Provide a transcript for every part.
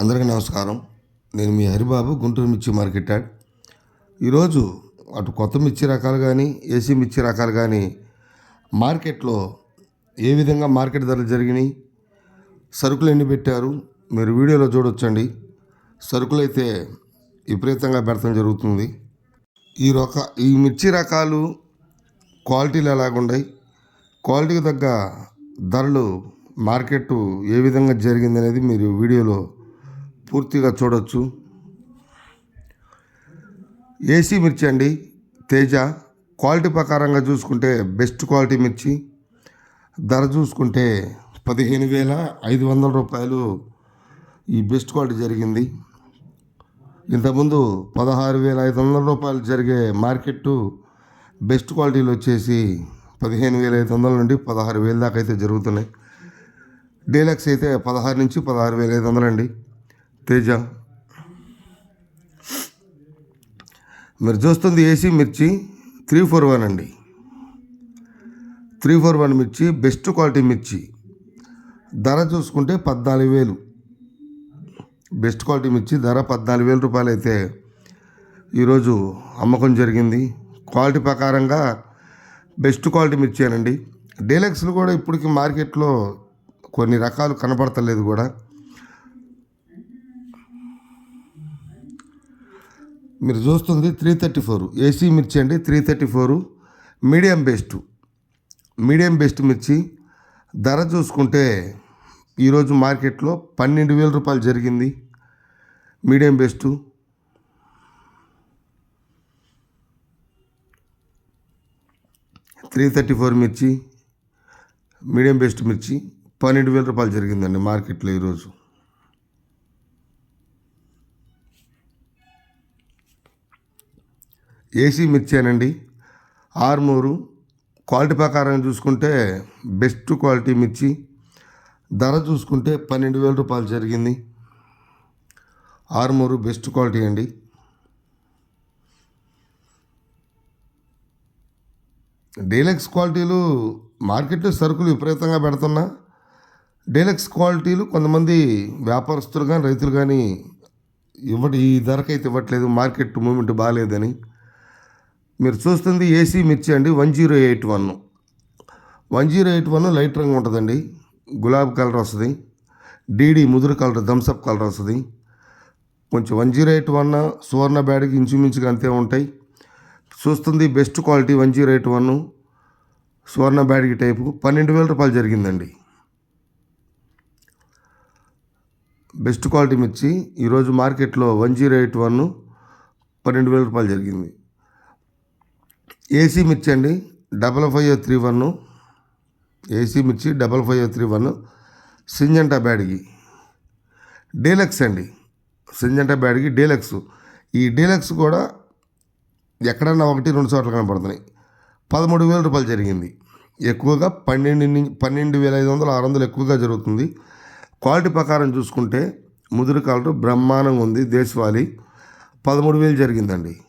అందరికీ నమస్కారం. నేను మీ హరిబాబు గుంటూరు మిర్చి మార్కెట్ యాడ్. ఈరోజు అటు కొత్త మిర్చి రకాలు కానీ ఏసీ మిర్చి రకాలు కానీ మార్కెట్లో ఏ విధంగా మార్కెట్ ధరలు జరిగినాయి సరుకులు ఎన్ని పెట్టారు మీరు వీడియోలో చూడొచ్చండి. సరుకులు అయితే విపరీతంగా పెడతాం జరుగుతుంది. ఈ రక ఈ మిర్చి రకాలు క్వాలిటీలు ఎలాగుండయి క్వాలిటీకి తగ్గ ధరలు మార్కెట్ ఏ విధంగా జరిగింది అనేది మీరు వీడియోలో పూర్తిగా చూడవచ్చు ఏసీ మిర్చి అండి తేజ. క్వాలిటీ ప్రకారంగా చూసుకుంటే బెస్ట్ క్వాలిటీ మిర్చి. ధర చూసుకుంటే పదిహేను వేల ఐదు వందల రూపాయలు ఈ బెస్ట్ క్వాలిటీ జరిగింది. ఇంతకుముందు పదహారు వేల ఐదు వందల రూపాయలు జరిగే మార్కెట్ బెస్ట్ క్వాలిటీలు వచ్చేసి పదిహేను వేల ఐదు వందల నుండి పదహారు వేల దాకా అయితే జరుగుతున్నాయి. డీలక్స్ అయితే పదహారు నుంచి పదహారు వేల ఐదు వందలు అండి. తేజ. మీరు చూస్తుంది ఏసీ మిర్చి త్రీ ఫోర్ వన్ అండి. త్రీ ఫోర్ వన్ మిర్చి బెస్ట్ క్వాలిటీ మిర్చి. ధర చూసుకుంటే పద్నాలుగు వేలు. బెస్ట్ క్వాలిటీ మిర్చి ధర పద్నాలుగు వేల రూపాయలు అయితే ఈరోజు అమ్మకం జరిగింది. క్వాలిటీ ప్రకారంగా బెస్ట్ క్వాలిటీ మిర్చి అనండి. డీలక్స్లు కూడా ఇప్పటికి మార్కెట్లో కొన్ని రకాలు కనపడతలేదు కూడా. మీరు చూస్తుంది త్రీ థర్టీ ఫోర్ ఏసీ మిర్చి అండి three thirty four medium best medium best మిర్చి. ధర చూసుకుంటే ఈరోజు మార్కెట్లో పన్నెండు వేల రూపాయలు జరిగింది. Medium best three thirty four మిర్చి. మీడియం బెస్ట్ మిర్చి. పన్నెండు వేల రూపాయలు జరిగిందండి మార్కెట్లో ఈరోజు. ఏసీ మిర్చేనండి. ఆర్మూరు క్వాలిటీ ప్రకారం చూసుకుంటే బెస్ట్ క్వాలిటీ మిర్చి. ధర చూసుకుంటే పన్నెండు వేల రూపాయలు జరిగింది. ఆర్మూరు బెస్ట్ క్వాలిటీ అండి. డీలక్స్ క్వాలిటీలు మార్కెట్లో సరుకులు విపరీతంగా పెడుతున్నా. డీలక్స్ క్వాలిటీలు కొంతమంది వ్యాపారస్తులు కానీ రైతులు కానీ ఇవ్వటి ఈ ధరకైతే ఇవ్వట్లేదు. మార్కెట్ మూమెంట్ బాగాలేదని. మీరు చూస్తుంది ఏసీ మిర్చి అండి one zero eight one one zero eight one light రంగు ఉంటుందండి గులాబీ కలర్ వస్తుంది. డీడీ ముదురు కలర్ థమ్స్అప్ కలర్ వస్తుంది. కొంచెం one zero eight one Suvarna బ్యాడ్కి ఇంచుమించుగా అంతే ఉంటాయి. చూస్తుంది best quality one zero eight one Suvarna బ్యాడ్కి type పన్నెండు వేల రూపాయలు జరిగిందండి. బెస్ట్ క్వాలిటీ మిర్చి ఈరోజు మార్కెట్లో వన్ జీరో ఎయిట్ వన్ పన్నెండు వేల రూపాయలు జరిగింది. ఏసీ మిర్చి అండి double five three one. AC మిర్చి double five three one. Syngenta బ్యాడ్కి deluxe అండి సింజంటా బ్యాడ్కి డీలక్స్. ఈ డీలక్స్ కూడా ఎక్కడన్నా ఒకటి రెండు చోట్ల కనపడుతున్నాయి. పదమూడు వేల రూపాయలు జరిగింది. ఎక్కువగా పన్నెండు పన్నెండు వేల ఐదు వందలు ఆరు వందలు ఎక్కువగా జరుగుతుంది. క్వాలిటీ ప్రకారం చూసుకుంటే ముదురు కలర్ బ్రహ్మాండంగా ఉంది దేశవాళీ. పదమూడు వేలు జరిగిందండి.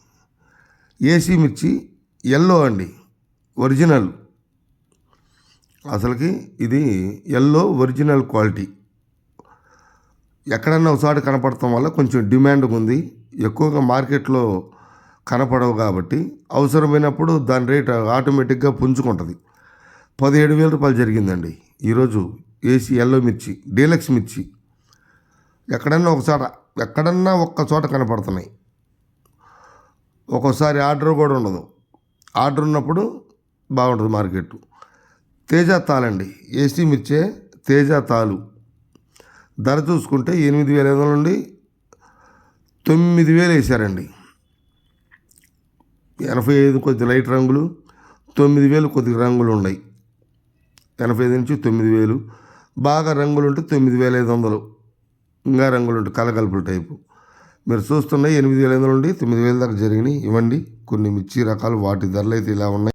ఏసీ మిర్చి ఎల్లో అండి ఒరిజినల్. అసలుకి ఇది ఎల్లో ఒరిజినల్ క్వాలిటీ. ఎక్కడన్నా ఒకసారి కనపడటం వల్ల కొంచెం డిమాండ్ ఉంది. ఎక్కువగా మార్కెట్లో కనపడవు కాబట్టి అవసరమైనప్పుడు దాని రేట్ ఆటోమేటిక్గా పుంజుకుంటుంది. పదిహేడు వేల రూపాయలు జరిగిందండి. ఈరోజు ఏసీ ఎల్లో మిర్చి డీలక్స్ మిర్చి ఎక్కడన్నా ఒకసారి ఎక్కడన్నా ఒక్క చోట కనపడుతున్నాయి. ఒక్కోసారి ఆర్డర్ కూడా ఉండదు. ఆర్డర్ ఉన్నప్పుడు బాగుంటుంది మార్కెట్. తేజ తాలండి ఏసీ మిర్చే తేజ తాలు ధర చూసుకుంటే ఎనిమిది వేల ఐదు వందల నుండి తొమ్మిది వేలు వేశారండి ఎనభై ఐదు కొద్ది లైట్ రంగులు తొమ్మిది వేలు కొద్ది రంగులు ఉన్నాయి. ఎనభై ఐదు నుంచి తొమ్మిది వేలు. బాగా రంగులు ఉంటే తొమ్మిది వేల ఐదు వందలు. ఇంకా రంగులు ఉంటాయి కలగలుపుల టైపు. మీరు చూస్తున్నాయి ఎనిమిది వేల ఐదు వందల నుండి తొమ్మిది వేల దాకా జరిగినాయి. ఇవ్వండి కొన్ని మిర్చి రకాలు వాటి ధరలు అయితే ఇలా ఉన్నాయి.